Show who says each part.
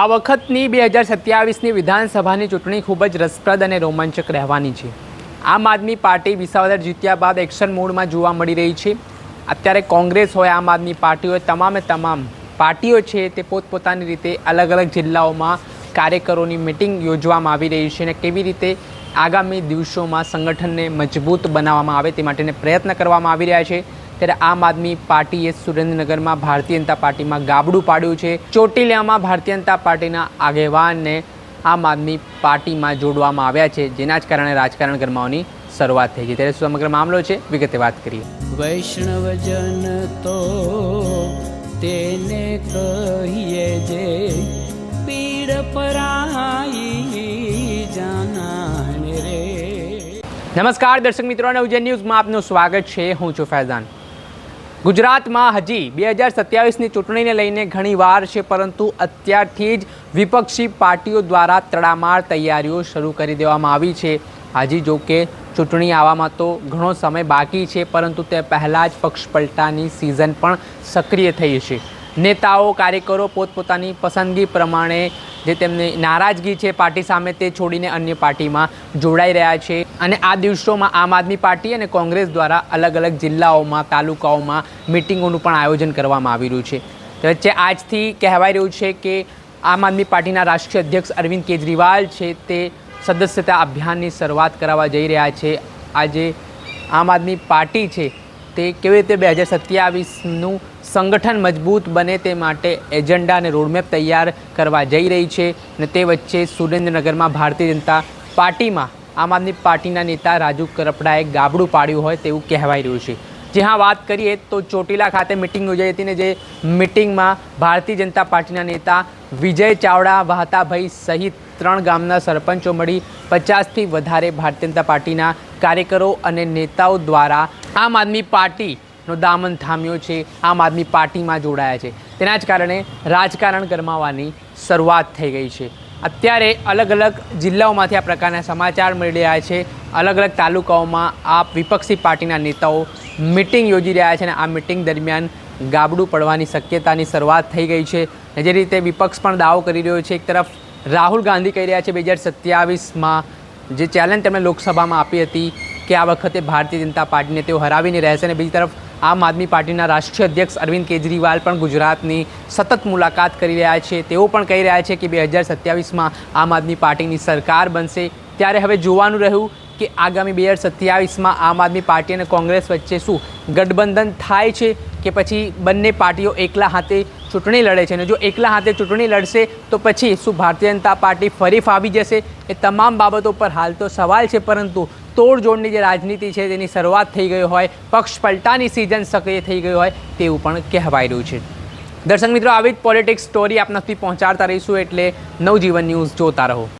Speaker 1: આ વખતની બે હજાર સત્યાવીસની વિધાનસભાની ચૂંટણી ખૂબ જ રસપ્રદ અને રોમાંચક રહેવાની છે. આમ આદમી પાર્ટી વિસાવદર જીત્યા બાદ એક્શન મોડમાં જોવા મળી રહી છે. અત્યારે કોંગ્રેસ હોય, આમ આદમી પાર્ટી હોય, તમામે તમામ પાર્ટીઓ છે તે પોતપોતાની રીતે અલગ અલગ જિલ્લાઓમાં કાર્યકરોની મિટિંગ યોજવામાં આવી રહી છે અને કેવી રીતે આગામી દિવસોમાં સંગઠનને મજબૂત બનાવવામાં આવે તે માટેને પ્રયત્ન કરવામાં આવી રહ્યા છે. ત્યારે આમ આદમી પાર્ટીએ સુરેન્દ્રનગરમાં ભારતીય જનતા પાર્ટીમાં ગાબડું પાડ્યું છે. ચોટીલિયામાં ભારતીય જનતા પાર્ટીના આગેવાનને આમ આદમી પાર્ટીમાં જોડવામાં આવ્યા છે. જેના જ કારણે રાજકારણ ગરમાવાની શરૂઆત થઈ છે ત્યારે શું સમગ્ર મામલો છે? વિગતે વાત કરીએ.
Speaker 2: વૈષ્ણવજન તો તેને કહીએ જે પીડ પરાઈ જાનાને રે.
Speaker 1: નમસ્કાર દર્શક મિત્રો. અને ઉજ્જૈન ન્યૂઝમાં આપનું સ્વાગત છે. હું છું ફૈઝાન. ગુજરાતમાં હજી બે હજાર સત્યાવીસની ચૂંટણીને લઈને ઘણી વાર છે, પરંતુ અત્યારથી જ વિપક્ષી પાર્ટીઓ દ્વારા તડામાર તૈયારીઓ શરૂ કરી દેવામાં આવી છે. હજી, જો કે ચૂંટણી આવવામાં તો ઘણો સમય બાકી છે, પરંતુ તે પહેલાં જ પક્ષ પલટાની સિઝન પણ સક્રિય થઈ છે. નેતાઓ, કાર્યકરો પોતપોતાની પસંદગી પ્રમાણે જે તેમની નારાજગી છે પાર્ટી સામે તે છોડીને અન્ય પાર્ટીમાં જોડાઈ રહ્યા છે. અને આ દિવસોમાં આમ આદમી પાર્ટી અને કોંગ્રેસ દ્વારા અલગ અલગ જિલ્લાઓમાં, તાલુકાઓમાં મિટિંગોનું પણ આયોજન કરવામાં આવી રહ્યું છે. વચ્ચે આજથી કહેવાય રહ્યું છે કે આમ આદમી પાર્ટીના રાષ્ટ્રીય અધ્યક્ષ અરવિંદ કેજરીવાલ છે તે સદસ્યતા અભિયાનની શરૂઆત કરાવવા જઈ રહ્યા છે. આજે આમ આદમી પાર્ટી છે તે કેવી રીતે બે હજાર સત્યાવીસનું સંગઠન મજબૂત બને તે માટે એજન્ડા અને રોડમેપ તૈયાર કરવા જઈ રહી છે અને તે વચ્ચે સુરેન્દ્રનગરમાં ભારતીય જનતા પાર્ટીમાં આમ આદમી પાર્ટીના નેતા રાજુ કરપડાએ ગાબડું પાડ્યું હોય તેવું કહેવાઈ રહ્યું છે. જે હા વાત કરીએ તો ચોટીલા ખાતે મિટિંગ યોજાઈ હતી ને જે મિટિંગમાં ભારતીય જનતા પાર્ટીના નેતા વિજય ચાવડા, વાહતાભાઈ સહિત ત્રણ ગામના સરપંચો મળી પચાસથી વધારે ભારતીય જનતા પાર્ટીના કાર્યકરો અને નેતાઓ દ્વારા આમ આદમી પાર્ટીનો દામન થામ્યો છે, આમ આદમી પાર્ટીમાં જોડાયા છે. તેના જ કારણે રાજકારણ ગરમાવાની શરૂઆત થઈ ગઈ છે. અત્યારે અલગ અલગ જિલ્લાઓમાંથી આ પ્રકારના સમાચાર મળી રહ્યા છે. અલગ અલગ તાલુકાઓમાં આ વિપક્ષી પાર્ટીના નેતાઓ મિટિંગ યોજી રહ્યા છે અને આ મિટિંગ દરમિયાન ગાબડું પડવાની શક્યતાની શરૂઆત થઈ ગઈ છે. જે રીતે વિપક્ષ પણ દાવો કરી રહ્યો છે, એક તરફ રાહુલ ગાંધી કહી રહ્યા છે, બે હજાર સત્યાવીસમાં જે ચેલેન્જ તેમણે લોકસભામાં આપી હતી કે આ વખતે ભારતીય જનતા પાર્ટીને તેઓ હરાવીને રહેશે અને બીજી તરફ આમ આદમી પાર્ટીના રાષ્ટ્રીય અધ્યક્ષ અરવિંદ કેજરીવાલ પણ ગુજરાતની સતત મુલાકાત કરી રહ્યા છે. તેઓ પણ કહી રહ્યા છે કે બે હજાર સત્યાવીસમાં આમ આદમી પાર્ટીની સરકાર બનશે. ત્યારે હવે જોવાનું રહ્યું કે આગામી બે હજાર સત્યાવીસમાં આમ આદમી પાર્ટી અને કોંગ્રેસ વચ્ચે શું ગઠબંધન થાય છે કે પછી બંને પાર્ટીઓ એકલા હાથે ચૂંટણી લડે છે? અને જો એકલા હાથે ચૂંટણી લડશે, તો પછી શું ભારતીય જનતા પાર્ટી ફરી ફાવી જશે? એ તમામ બાબતો પર હાલ તો સવાલ છે, પરંતુ તોડજોડની જે રાજનીતિ છે, તેની શરૂઆત થઈ ગઈ હોય, પક્ષ પલટાની સિઝન સક્રિય થઈ ગઈ હોય, તેવું પણ કહેવાય રહ્યું છે. દર્શક મિત્રો, આવી જ પોલિટિક્સ સ્ટોરી આપના સુધી પહોંચાડતા રહીશું એટલે નવજીવન ન્યૂઝ જોતા રહો.